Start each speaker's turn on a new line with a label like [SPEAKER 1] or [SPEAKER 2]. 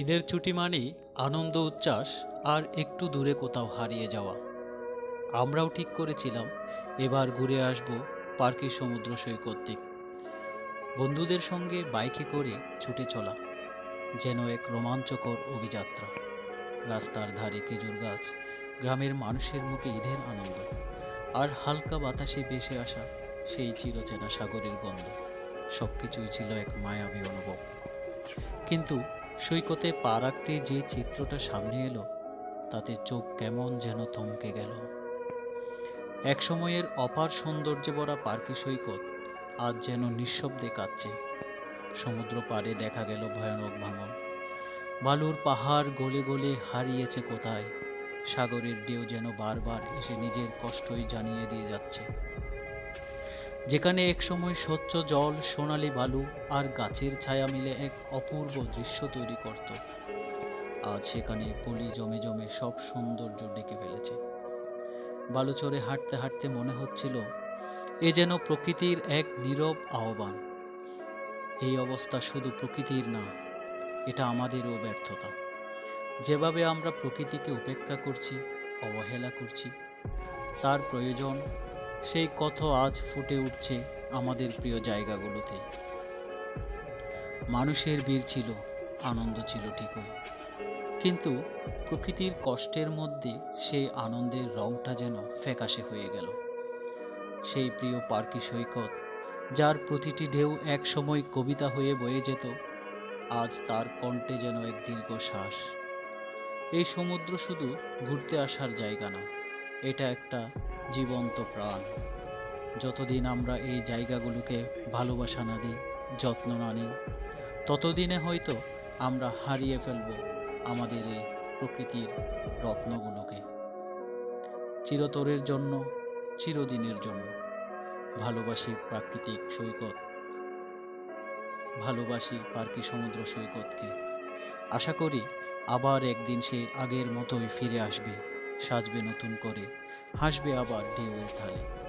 [SPEAKER 1] ঈদের ছুটি মানেই আনন্দ, উচ্ছ্বাস আর একটু দূরে কোথাও হারিয়ে যাওয়া। আমরাও ঠিক করেছিলাম, এবার ঘুরে আসব পার্কের সমুদ্র সৈকত দিক। বন্ধুদের সঙ্গে বাইকে করে ছুটে চলা, যেন এক রোমাঞ্চকর অভিযাত্রা। রাস্তার ধারে খেজুর গাছ, গ্রামের মানুষের মুখে ঈদের আনন্দ, আর হালকা বাতাসে ভেসে আসা সেই চিরচেনা সাগরের গন্ধ। সব কিছুই ছিল এক মায়াবী অনুভব। কিন্তু সৈকতে পা রাখতে যে চিত্রটা সামনে এলো, তাতে চোখ কেমন যেন থমকে গেল। এক সময়ের অপার সৌন্দর্যে ভরা পার্কি সৈকত আজ যেন নিঃশব্দে কাঁদছে। সমুদ্র পাড়ে দেখা গেল ভয়ানক ভাঙন। বালুর পাহাড় গলে গলে হারিয়েছে কোথায়? সাগরের ঢেউ যেন বারবার এসে নিজের কষ্টই জানিয়ে দিয়ে যাচ্ছে। যেখানে একসময় স্বচ্ছ জল, সোনালি বালু আর গাছের ছায়া মিলে এক অপূর্ব দৃশ্য তৈরি করত। আজ সেখানে পলি জমে জমে সব সৌন্দর্য ডেকে ফেলেছে। বালুচরে হাঁটতে হাঁটতে মনে হচ্ছিল এ যেন প্রকৃতির এক নীরব আহ্বান। এই অবস্থা শুধু প্রকৃতির না, এটা আমাদেরও ব্যর্থতা। যেভাবে আমরা প্রকৃতিকে উপেক্ষা করছি, অবহেলা করছি, তার প্রয়োজন সেই কথ আজ ফুটে উঠছে আমাদের প্রিয় জায়গাগুলোতে। মানুষের ভিড় ছিল, আনন্দ ছিল ঠিকই। কিন্তু প্রকৃতির কষ্টের মধ্যে সেই আনন্দের রংটা যেন ফ্যাকাশে হয়ে গেল। সেই প্রিয় পার্কি সৈকত, যার প্রতিটি ঢেউ এক সময় কবিতা হয়ে বয়ে যেত, আজ তার কণ্ঠে যেন এক দীর্ঘশ্বাস এই সমুদ্র শুধু ঘুরতে আসার জায়গা না, এটা একটা জীবন্ত প্রাণ। যতদিন আমরা এই জায়গাগুলোকে ভালোবাসা না দিই, যত্ন না নিই, ততদিনে হয়তো আমরা হারিয়ে ফেলব আমাদের এই প্রকৃতির রত্নগুলোকে। চিরতরের জন্য, চিরদিনের জন্য। ভালোবাসি প্রাকৃতিক সৈকত। ভালোবাসি পার্কি সমুদ্র সৈকতকে। আশা করি আবার একদিন সে আগের মতোই ফিরে আসবে, সাজবে নতুন করে। হাসবে আবার ঢেউয়ের ধারে